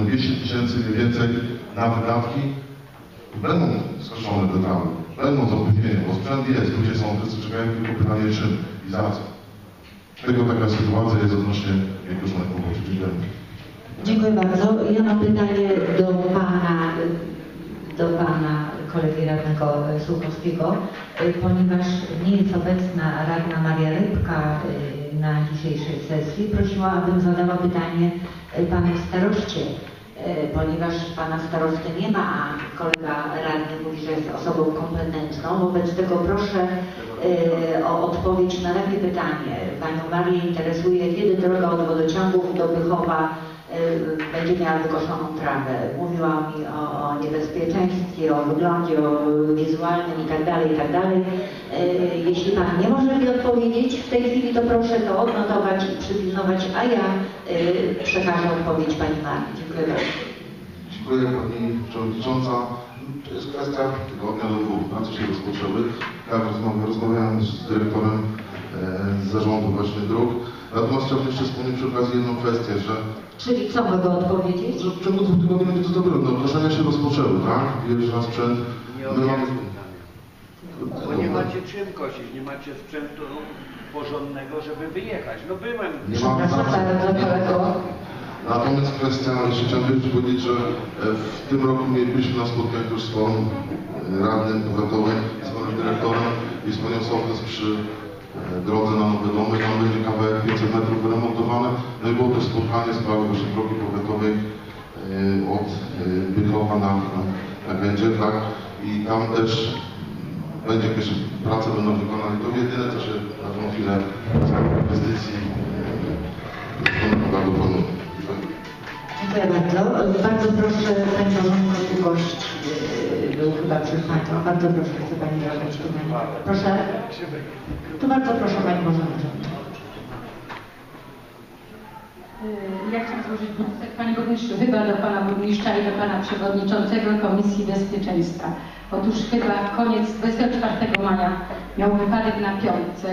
mamy 200 tysięcy mniej więcej na wydatki, będą skoszone te trawy, będą z opóźnieniem, bo sprzęt jest, ludzie są, wszyscy czekają tylko pytanie czym i za co. Tego taka sytuacja jest odnośnie niektórych poboczy. Dziękuję. Dziękuję bardzo. Ja mam pytanie do Pana, do Pana kolegi radnego Suchowskiego, y, ponieważ nie jest obecna radna Maria Rybka y, na dzisiejszej sesji. Prosiła, abym zadała pytanie Panu staroście, ponieważ Pana starosty nie ma, a kolega radny mówi, że jest osobą kompetentną. Wobec tego proszę y, o odpowiedź na takie pytanie. Panią Marię interesuje, kiedy droga od wodociągów do Bychowa y, będzie miała wykoszoną trawę. Mówiła mi o, o niebezpieczeństwie, o wyglądzie, o wizualnym i tak Y, Jeśli Pan nie może mi odpowiedzieć w tej chwili, to proszę to odnotować i przypilnować, a ja y, przekażę odpowiedź Pani Marii. Dziękuję bardzo. Dziękuję Pani Przewodnicząca. To jest kwestia tygodnia do dwóch, prace się rozpoczęły. Ja rozmawiałem, rozmawiałem z dyrektorem e, z zarządu właśnie dróg. Natomiast chciałbym jeszcze wspomnieć przy okazji jedną kwestię, że, Czyli co mogę odpowiedzieć? że w ciągu dwóch tygodni będzie to dobre. No, ogłoszenia się rozpoczęły, tak? Wjeżdża na sprzęt. Nie My mamy... Bo nie macie czym kosić, nie macie sprzętu porządnego, żeby wyjechać. No byłem. Nie kolego. Natomiast kwestia, jeszcze chciałem jeszcze powiedzieć, że e, w tym roku mieliśmy na spotkaniu już z panem e, radnym powiatowym, z panem dyrektorem i z panią Sołtys przy e, drodze na Nowe Domy. Tam będzie kawałek 500 metrów wyremontowane. No i było też spotkanie w sprawie właśnie drogi powiatowej od Bychowa na, na, na Gędzie, tak? I tam też będzie jakieś prace będą wykonane. To jedyne, co się na tą chwilę z inwestycji panu. Dziękuję bardzo. Bardzo proszę Pani Bożenko, tu gość yy, był chyba przed Panią. Bardzo proszę, chce Pani. Proszę. Tu bardzo proszę Pani Bożenko. Y, Ja chciałam złożyć wniosek, Panie Burmistrzu, chyba do Pana Burmistrza i do Pana Przewodniczącego Komisji Bezpieczeństwa. Otóż chyba koniec 24 maja miał wypadek na piątce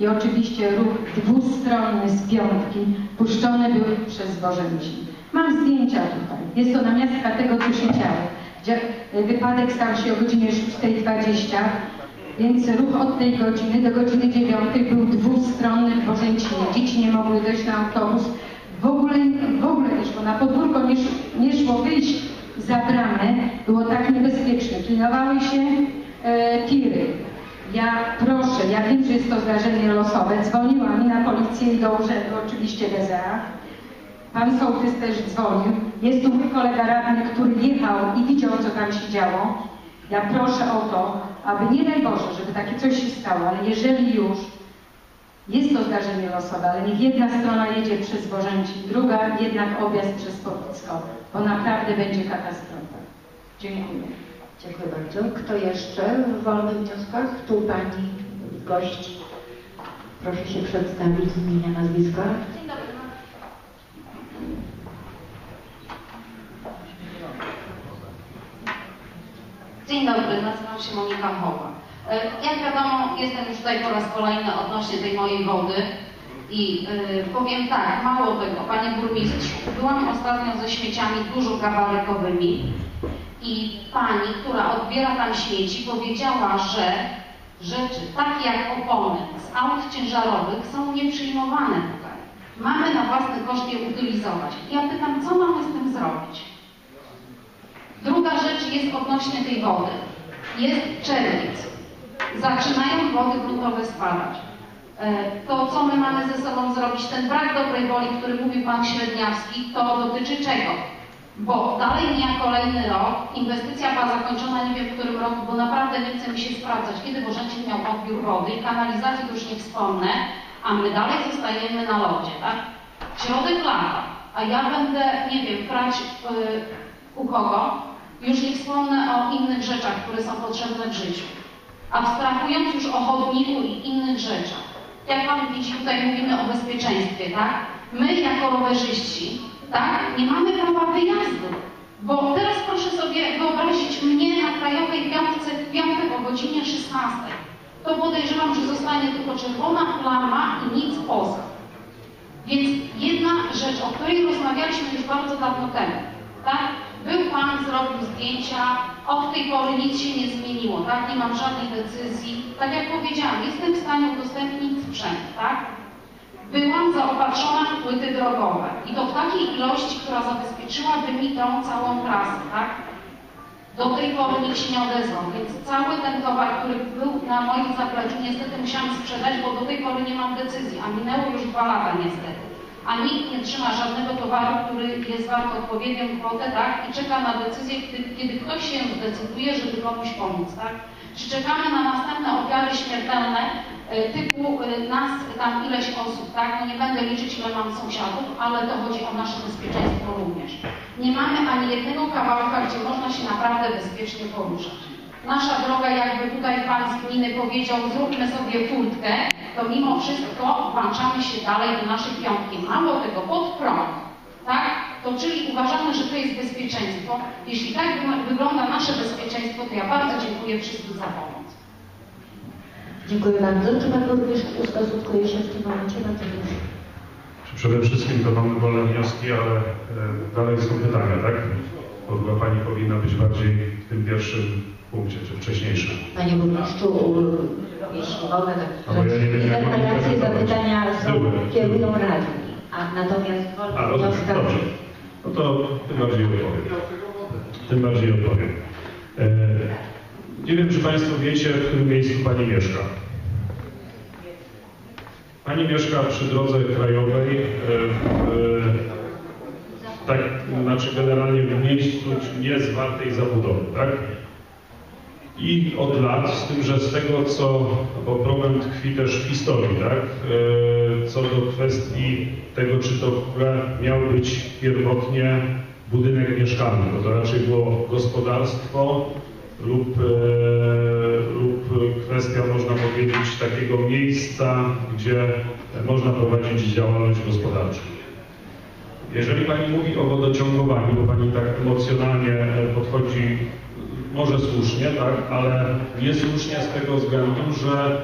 i oczywiście ruch dwustronny z piątki puszczony był przez Bożęci. Mam zdjęcia tutaj. Jest to namiastka tego, co się działo. Wypadek stał się o godzinie 6.20, więc ruch od tej godziny do godziny 9 był dwustronny w Bożęcinie. Dzieci nie mogły dojść na autobus. W ogóle, w ogóle nie szło. Na podwórko nie, sz- nie szło wyjść za bramę. Było tak niebezpieczne. Pilnowały się e, tiry. Ja proszę, ja wiem, że jest to zdarzenie losowe. Dzwoniłam i na policję i do urzędu, oczywiście GZA. Pan sołtys też dzwonił. Jest tu mój kolega radny, który jechał i widział, co tam się działo. Ja proszę o to, aby nie daj Boże, żeby takie coś się stało, ale jeżeli już jest to zdarzenie losowe, ale niech jedna strona jedzie przez Bożęci, druga jednak objazd przez Popicko, bo naprawdę będzie katastrofa. Dziękuję. Dziękuję bardzo. Kto jeszcze w wolnych wnioskach? Tu Pani gość. Proszę się przedstawić z imienia, nazwiska. Dzień dobry. Dzień dobry, nazywam się Monika Chowa. E, Jak wiadomo, jestem już tutaj po raz kolejny odnośnie tej mojej wody i e, powiem tak, mało tego, Panie Burmistrzu, byłam ostatnio ze śmieciami dużo kawalerkowymi i Pani, która odbiera tam śmieci, powiedziała, że rzeczy takie jak opony z aut ciężarowych są nieprzyjmowane tutaj. Mamy na własny koszt je utylizować. Ja pytam, co mamy z tym zrobić? Druga rzecz jest odnośnie tej wody. Jest czerwiec. Zaczynają wody gruntowe spadać. E, To, co my mamy ze sobą zrobić, ten brak dobrej woli, który mówił Pan Średniawski, to dotyczy czego? Bo dalej mija kolejny rok, inwestycja była zakończona nie wiem w którym roku, bo naprawdę nie chce mi się sprawdzać, kiedy Bożęcin miał odbiór wody i kanalizacji już nie wspomnę, a my dalej zostajemy na lodzie, tak? Środek lata, a ja będę, nie wiem, prać yy, u kogo? Już nie wspomnę o innych rzeczach, które są potrzebne w życiu. Abstrahując już o chodniku i innych rzeczach. Jak Pan widzi, tutaj mówimy o bezpieczeństwie, tak? My jako rowerzyści, tak, nie mamy prawa wyjazdu. Bo teraz proszę sobie wyobrazić mnie na krajowej piątce w piątek o godzinie 16. To podejrzewam, że zostanie tylko czerwona plama i nic poza. Więc jedna rzecz, o której rozmawialiśmy już bardzo dawno temu, tak? Był Pan, zrobił zdjęcia, od tej pory nic się nie zmieniło, tak? Nie mam żadnej decyzji. Tak jak powiedziałam, jestem w stanie udostępnić sprzęt, tak? Byłam zaopatrzona w płyty drogowe i to w takiej ilości, która zabezpieczyłaby mi tą całą trasę, tak? Do tej pory nikt się nie odezwał, więc cały ten towar, który był na moim zapleczu, niestety musiałam sprzedać, bo do tej pory nie mam decyzji, a minęło już dwa lata niestety. A nikt nie trzyma żadnego towaru, który jest wart odpowiednią kwotę, tak? I czeka na decyzję, kiedy, ktoś się zdecyduje, żeby komuś pomóc, tak? Czy czekamy na następne ofiary śmiertelne, e, typu e, nas tam ileś osób, tak? No nie będę liczyć, ile mam sąsiadów, ale to chodzi o nasze bezpieczeństwo również. Nie mamy ani jednego kawałka, gdzie można się naprawdę bezpiecznie poruszać. Nasza droga, jakby tutaj pan z gminy powiedział, zróbmy sobie furtkę, to mimo wszystko włączamy się dalej do naszej piątki. Mało tego, pod prąd, tak? To czyli uważamy, że to jest bezpieczeństwo. Jeśli tak wy- wygląda nasze bezpieczeństwo, to ja bardzo dziękuję wszystkim za pomoc. Dziękuję bardzo. Czy Pan również ustosunkuje się w tym momencie? Bardzo proszę. Przede wszystkim to mamy wolne wnioski, ale e, dalej są pytania, tak? Bo chyba Pani powinna być bardziej w tym pierwszym punkcie, czy wcześniejszym. Panie burmistrzu, jeśli mogę, tak interpelacje, zapytania są, kierują radni, a natomiast A, rozumiem, dobrze. No to tym bardziej odpowiem. Tym bardziej odpowiem. E, nie wiem, czy Państwo wiecie, w którym miejscu Pani mieszka. Pani mieszka przy drodze krajowej, e, w, tak, znaczy generalnie w miejscu nie zwartej zabudowy, tak? I od lat, z tym, że z tego co, bo problem tkwi też w historii, tak? E, Co do kwestii tego, czy to w ogóle miał być pierwotnie budynek mieszkalny, bo to raczej było gospodarstwo lub, e, lub kwestia, można powiedzieć, takiego miejsca, gdzie można prowadzić działalność gospodarczą. Jeżeli Pani mówi o wodociągowaniu, bo Pani tak emocjonalnie podchodzi, może słusznie, tak, ale niesłusznie z tego względu, że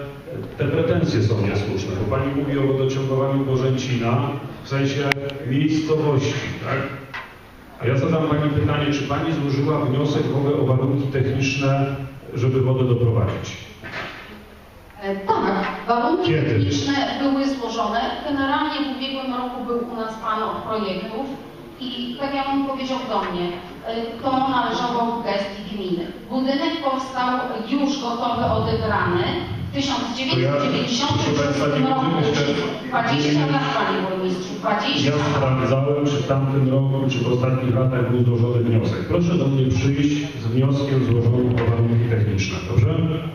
te pretensje są niesłuszne, bo Pani mówi o wodociągowaniu Bożęcina w sensie miejscowości, tak? A ja zadam Pani pytanie, czy Pani złożyła wniosek w ogóle o warunki techniczne, żeby wodę doprowadzić? E, Tak, warunki Kiedy? techniczne były złożone. Generalnie w ubiegłym roku był u nas Pan od projektów i tak jak on powiedział do mnie, to należało w gestii gminy. Budynek powstał już gotowy, odebrany w 1996 roku. 20 lat, Panie Burmistrzu, 20 Ja sprawdzałem, czy w tamtym roku, czy w ostatnich latach był złożony wniosek. Proszę do mnie przyjść z wnioskiem złożonym o warunki techniczne, dobrze?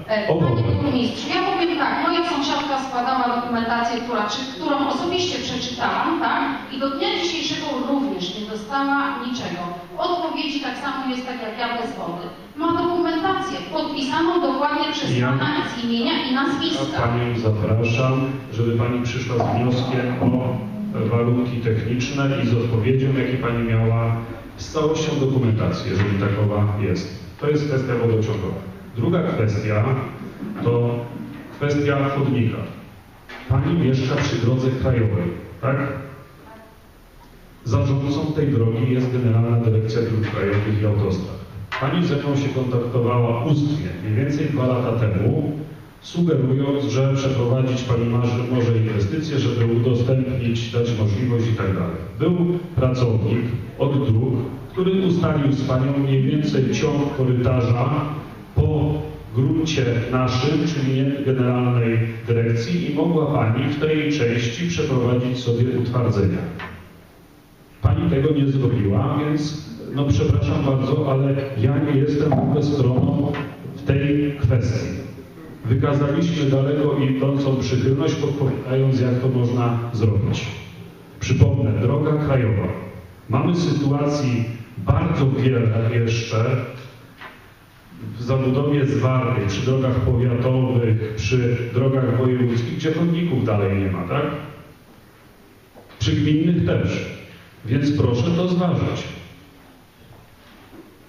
E, O Panie burmistrzu, ja powiem tak, moja sąsiadka składała dokumentację, która, czy, którą osobiście przeczytałam, tak? I do dnia dzisiejszego również nie dostała niczego. Odpowiedzi tak samo jest tak jak ja bez wody. Ma dokumentację podpisaną dokładnie przez Ja- pana z imienia i nazwiska. Panią zapraszam, żeby Pani przyszła z wnioskiem o warunki techniczne i z odpowiedzią, jakie Pani miała, z całością dokumentacji, jeżeli takowa jest. To jest kwestia wodociągowa. Druga kwestia to kwestia chodnika. Pani mieszka przy drodze krajowej, tak? Zarządcą tej drogi jest Generalna Dyrekcja Dróg Krajowych i Autostrad. Pani ze mną się kontaktowała ustnie mniej więcej dwa lata temu, sugerując, że przeprowadzić Pani może inwestycje, żeby udostępnić, dać możliwość i tak dalej. Był pracownik od dróg, który ustalił z Panią mniej więcej ciąg korytarza po gruncie naszym, czyli Generalnej Dyrekcji i mogła Pani w tej części przeprowadzić sobie utwardzenia. Pani tego nie zrobiła, więc no przepraszam bardzo, ale ja nie jestem stroną w tej kwestii. Wykazaliśmy daleko idącą przychylność, podpowiadając, jak to można zrobić. Przypomnę, droga krajowa. Mamy sytuacji bardzo wiele jeszcze w zabudowie zwartej, przy drogach powiatowych, przy drogach wojewódzkich, gdzie chodników dalej nie ma, tak? Przy gminnych też. Więc proszę to zważyć.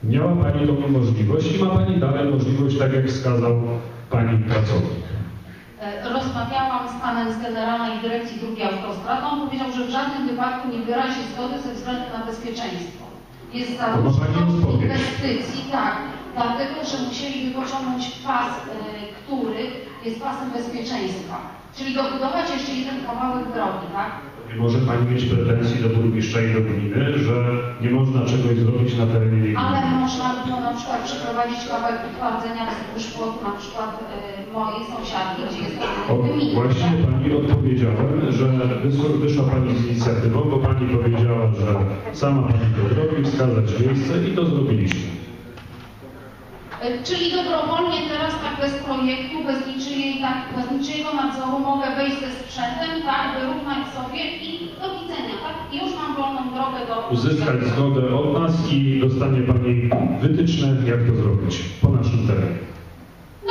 Miała Pani taką możliwość i ma Pani dalej możliwość, tak jak wskazał Pani pracownik. E, rozmawiałam z panem z Generalnej Dyrekcji Dróg Autostrad, on powiedział, że w żadnym wypadku nie wyrazi zgody ze względu na bezpieczeństwo. Jest za dużo inwestycji, tak, dlatego, że musieliby pociągnąć pas, y, który jest pasem bezpieczeństwa. Czyli dobudować jeszcze jeden kawałek drogi, tak? Nie może Pani mieć pretensji do burmistrza i do gminy, że nie można czegoś zrobić na terenie jej Ale gminy. można było na przykład przeprowadzić kawałek utwardzenia wzdłuż płotu, na przykład y, mojej sąsiadki, gdzie jest O, gmina. właśnie Pani odpowiedziałem, że wyszła Pani z inicjatywą, bo Pani powiedziała, że sama Pani to zrobi, wskazać miejsce i to zrobiliśmy. Y, Czyli dobrowolnie teraz tak bez projektu, bez niczyjej, tak, bez niczyjego nadzoru mogę wejść ze sprzętem, tak, wyrównać sobie i do widzenia, tak? Już mam wolną drogę do... Uzyskać zgodę od nas i dostanie Pani wytyczne, jak to zrobić po naszym terenie.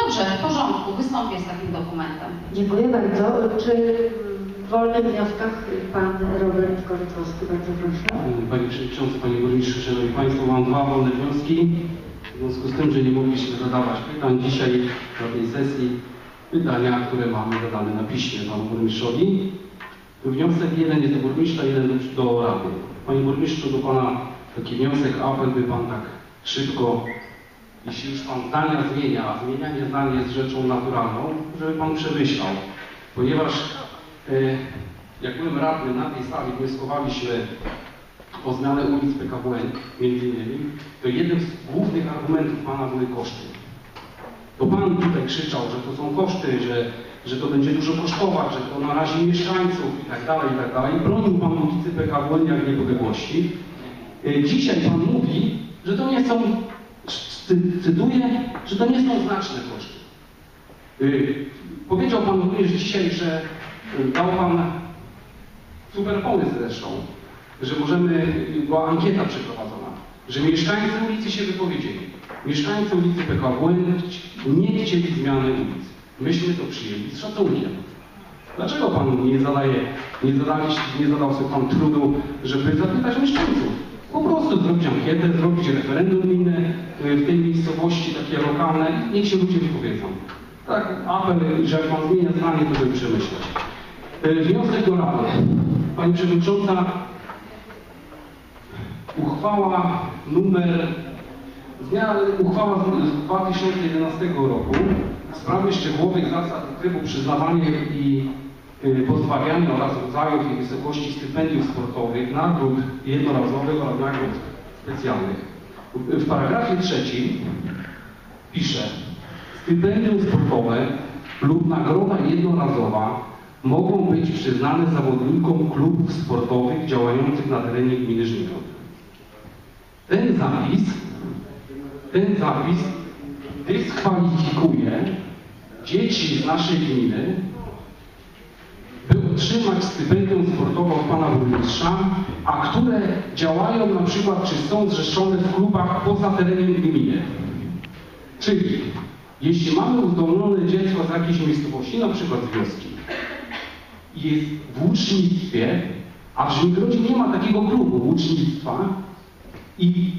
Dobrze, w porządku, wystąpię z takim dokumentem. Dziękuję bardzo. Czy w wolnych wnioskach pan Robert Korytkowski, bardzo proszę. Panie Przewodniczący, Panie Burmistrzu, Szanowni Państwo, mam dwa wolne wnioski. W związku z tym, że nie mogliśmy zadawać pytań dzisiaj na tej sesji, pytania, które mamy zadane na piśmie Panu Burmistrzowi. Wniosek jeden jest do burmistrza, jeden do, Rady. Panie Burmistrzu, do Pana taki wniosek, apel, by Pan tak szybko, jeśli już Pan zdania zmienia, a zmienianie zdań jest rzeczą naturalną, żeby Pan przemyślał. Ponieważ e, jak byłem radnym na tej sali, wnioskowaliśmy o zmianę ulic PKWN między innymi, to jednym z głównych argumentów Pana były koszty. To Pan tutaj krzyczał, że to są koszty, że, że to będzie dużo kosztować, że to narazi mieszkańców i tak dalej, i tak dalej. Bronił Pan ulicy PKWN jak niepodległości. E, Dzisiaj Pan mówi, że to nie są, cy- cytuję, że to nie są znaczne koszty. Y, Powiedział Pan również dzisiaj, że y, dał Pan super pomysł zresztą, że możemy, była ankieta przeprowadzona, że mieszkańcy ulicy się wypowiedzieli. Mieszkańcy ulicy PKW nie chcieli zmiany ulic. Myśmy to przyjęli z szacunkiem. Dlaczego Pan nie zadaje, nie, zadaliście, nie zadał sobie Pan trudu, żeby zapytać mieszkańców? Po prostu zrobić ankietę, zrobić referendum gminne y, w tej miejscowości, takie lokalne, niech się ludzie wypowiedzą. Tak, apel, że jak Pan zmienia zdanie, to żeby przemyśleć. Y, Wniosek do Rady. Pani Przewodnicząca, uchwała numer, zmiana, uchwała z z 2011 roku w sprawie szczegółowych zasad trybu przyznawania i y, pozbawiania oraz rodzajów i wysokości stypendiów sportowych, nagród jednorazowych oraz nagród specjalnych. W- W paragrafie trzecim pisze Stypendium sportowe lub nagroda jednorazowa mogą być przyznane zawodnikom klubów sportowych działających na terenie gminy Żniwo. Ten zapis, ten zapis dyskwalifikuje dzieci z naszej gminy, by otrzymać stypendium sportowe od pana burmistrza, a które działają na przykład, czy są zrzeszone w klubach poza terenem gminy. Czyli jeśli mamy uzdolnione dziecko z jakiejś miejscowości, na przykład z wioski, i jest w łucznictwie, a w Żmigrodzie nie ma takiego klubu łucznictwa i